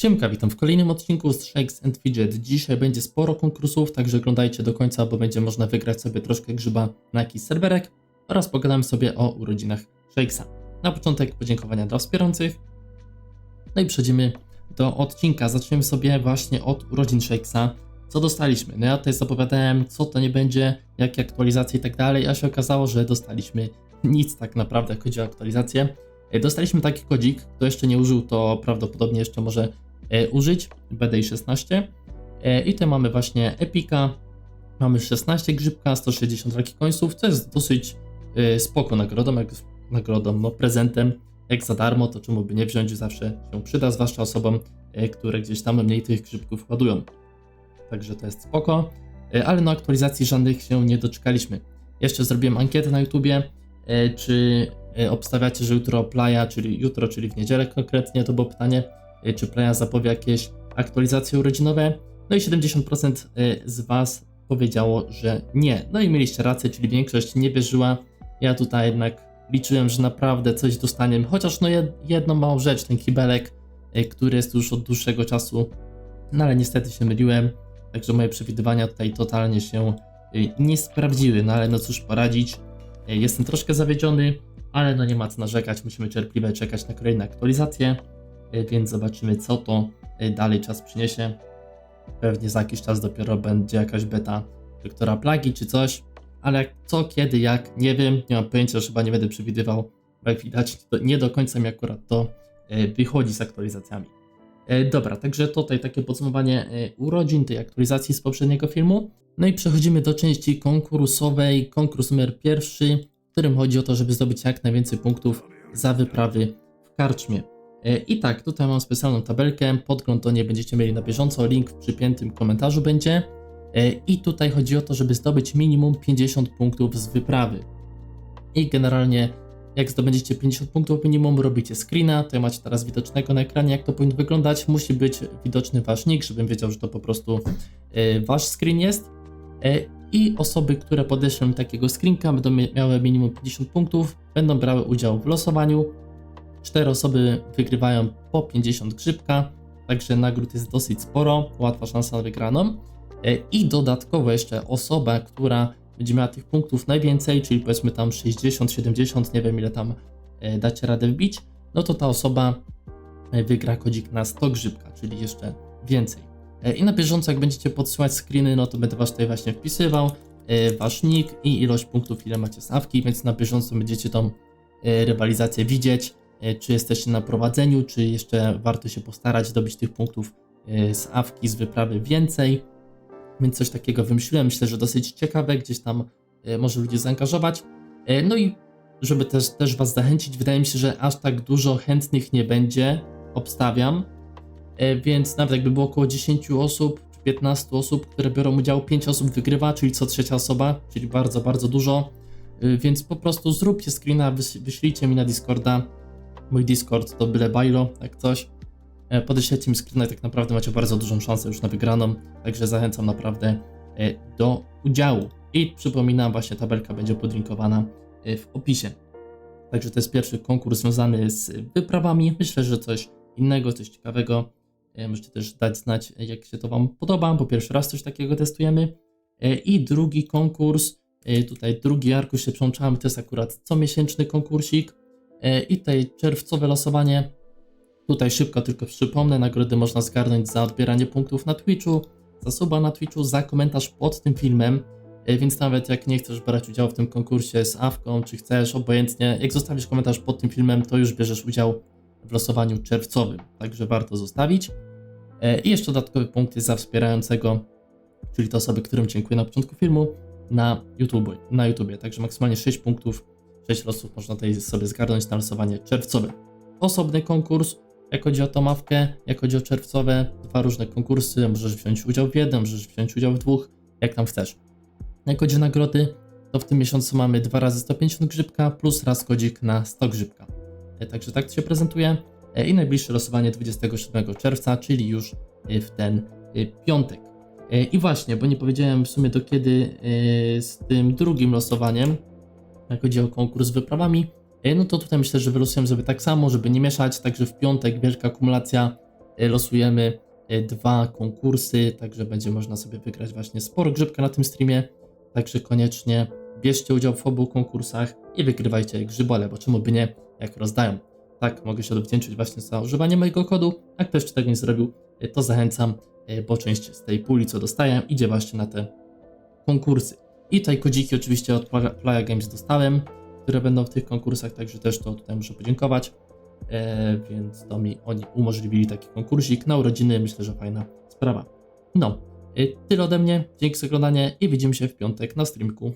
Siemka, witam w kolejnym odcinku z Shakes and Fidget. Dzisiaj będzie sporo konkursów, także oglądajcie do końca, bo będzie można wygrać sobie troszkę grzyba na jakiś serwerek oraz pogadamy sobie o urodzinach Shakesa. Na początek podziękowania dla wspierających. No i przejdziemy do odcinka. Zaczniemy sobie właśnie od urodzin Shakesa. Co dostaliśmy? No ja tutaj zapowiadałem, co to nie będzie, jakie aktualizacje i tak dalej, a się okazało, że dostaliśmy nic tak naprawdę, jak chodzi o aktualizację. E, Dostaliśmy taki kodzik, kto jeszcze nie użył, to prawdopodobnie jeszcze może użyć, BDI 16. E, I tutaj mamy właśnie Epika, mamy 16 grzybka, 160 raki końców, co jest dosyć e, spoko nagrodą, jak nagrodą, no prezentem, jak za darmo, to czemu by nie wziąć, zawsze się przyda, zwłaszcza osobom, e, które gdzieś tam mniej tych grzybków ładują. Także to jest spoko, e, ale no aktualizacji żadnych się nie doczekaliśmy. Jeszcze zrobiłem ankietę na YouTubie, e, czy e, obstawiacie, że jutro Playa, czyli jutro, czyli w niedzielę konkretnie, to było pytanie, e, czy Playa zapowie jakieś aktualizacje urodzinowe. No i 70% e, z Was powiedziało, że nie. No i mieliście rację, czyli większość nie wierzyła. Ja tutaj jednak liczyłem, że naprawdę coś dostaniemy, chociaż no jed- jedną małą rzecz, ten kibelek, e, który jest już od dłuższego czasu, no ale niestety się myliłem, także moje przewidywania tutaj totalnie się e, nie sprawdziły, no ale no cóż poradzić. E, Jestem troszkę zawiedziony, ale no nie ma co narzekać, musimy cierpliwie czekać na kolejne aktualizacje, e, więc zobaczymy co to e, dalej czas przyniesie. Pewnie za jakiś czas dopiero będzie jakaś beta doktora Plagi czy coś, ale co, kiedy, jak, nie wiem, nie mam pojęcia, już chyba nie będę przewidywał, bo jak widać nie do końca mi akurat to e, wychodzi z aktualizacjami. E, Dobra, także tutaj takie podsumowanie e, urodzin, tej aktualizacji z poprzedniego filmu. No i przechodzimy do części konkursowej. Konkurs numer pierwszy, w którym chodzi o to, żeby zdobyć jak najwięcej punktów za wyprawy w karczmie. E, I tak, tutaj mam specjalną tabelkę. Podgląd do niej będziecie mieli na bieżąco. Link w przypiętym komentarzu będzie. E, I tutaj chodzi o to, żeby zdobyć minimum 50 punktów z wyprawy. I generalnie, jak zdobędziecie 50 punktów minimum, robicie screena. Tutaj macie teraz widocznego na ekranie, jak to powinno wyglądać. Musi być widoczny wasz nick, żebym wiedział, że to po prostu e, wasz screen jest. I osoby, które podeślą takiego screenka, będą mia- miały minimum 50 punktów, będą brały udział w losowaniu. Cztery osoby wygrywają po 50 grzybka, także nagród jest dosyć sporo, łatwa szansa na wygraną. E, I dodatkowo jeszcze osoba, która będzie miała tych punktów najwięcej, czyli powiedzmy tam 60, 70, nie wiem ile tam e, dacie radę wbić, no to ta osoba e, wygra kodzik na 100 grzybka, czyli jeszcze więcej. I na bieżąco, jak będziecie podsyłać screeny, no to będę was tutaj właśnie wpisywał, wasz nick i ilość punktów, ile macie stawki, więc na bieżąco będziecie tą rywalizację widzieć, czy jesteście na prowadzeniu, czy jeszcze warto się postarać dobić tych punktów e, z awki, z wyprawy więcej. Więc coś takiego wymyśliłem, myślę, że dosyć ciekawe, gdzieś tam e, może ludzi zaangażować. E, No i żeby też, też was zachęcić, wydaje mi się, że aż tak dużo chętnych nie będzie, obstawiam. E, Więc nawet jakby było około 10 osób, czy 15 osób, które biorą udział, 5 osób wygrywa, czyli co trzecia osoba, czyli bardzo, bardzo dużo. E, Więc po prostu zróbcie screena, wyś- wyślijcie mi na Discorda. Mój Discord to byle bajlo, jak coś. E, Podeślecie mi screena tak naprawdę macie bardzo dużą szansę już na wygraną, także zachęcam naprawdę e, do udziału. I przypominam, właśnie tabelka będzie podlinkowana e, w opisie. Także to jest pierwszy konkurs związany z wyprawami. Myślę, że coś innego, coś ciekawego. Możecie też dać znać, jak się to Wam podoba, bo pierwszy raz coś takiego testujemy. I drugi konkurs, tutaj drugi arkusz się przełączamy, to jest akurat comiesięczny konkursik. E, I tutaj czerwcowe losowanie. Tutaj szybko tylko przypomnę, nagrody można zgarnąć za odbieranie punktów na Twitchu, za suba na Twitchu, za komentarz pod tym filmem. E, Więc nawet jak nie chcesz brać udziału w tym konkursie z Awką, czy chcesz, obojętnie, jak zostawisz komentarz pod tym filmem, to już bierzesz udział w losowaniu czerwcowym. Także warto zostawić. E, I jeszcze dodatkowe punkty za wspierającego, czyli te osoby, którym dziękuję na początku filmu, na YouTube. Na YouTubie. Także maksymalnie 6 punktów, 6 losów można tutaj sobie zgarnąć na losowanie czerwcowe. Osobny konkurs, jak chodzi o tą mawkę, jak chodzi o czerwcowe, dwa różne konkursy, możesz wziąć udział w jednym, możesz wziąć udział w dwóch, jak tam chcesz. Jak chodzi o nagrody, to w tym miesiącu mamy dwa razy 150 grzybka plus raz kodzik na 100 grzybka. E, Także tak to się prezentuje. E, I najbliższe losowanie 27 czerwca, czyli już e, w ten piątek. I właśnie, bo nie powiedziałem w sumie do kiedy z tym drugim losowaniem, jak chodzi o konkurs z wyprawami, e, no to tutaj myślę, że wylosujemy sobie tak samo, żeby nie mieszać, także w piątek wielka akumulacja e, losujemy e, dwa konkursy, także będzie można sobie wygrać właśnie sporo grzybka na tym streamie. Także koniecznie bierzcie udział w obu konkursach i wygrywajcie grzybole, bo czemu by nie, jak rozdają. Tak, mogę się odwdzięczyć właśnie za używanie mojego kodu. Jak ktoś jeszcze tego nie zrobił, to zachęcam, bo część z tej puli, co dostaję, idzie właśnie na te konkursy. I tutaj kodziki oczywiście od Playa Games dostałem, które będą w tych konkursach, także też to tutaj muszę podziękować. E, więc to mi oni umożliwili taki konkursik na urodziny, myślę, że fajna sprawa. No, e, tyle ode mnie, dzięki za oglądanie i widzimy się w piątek na streamku.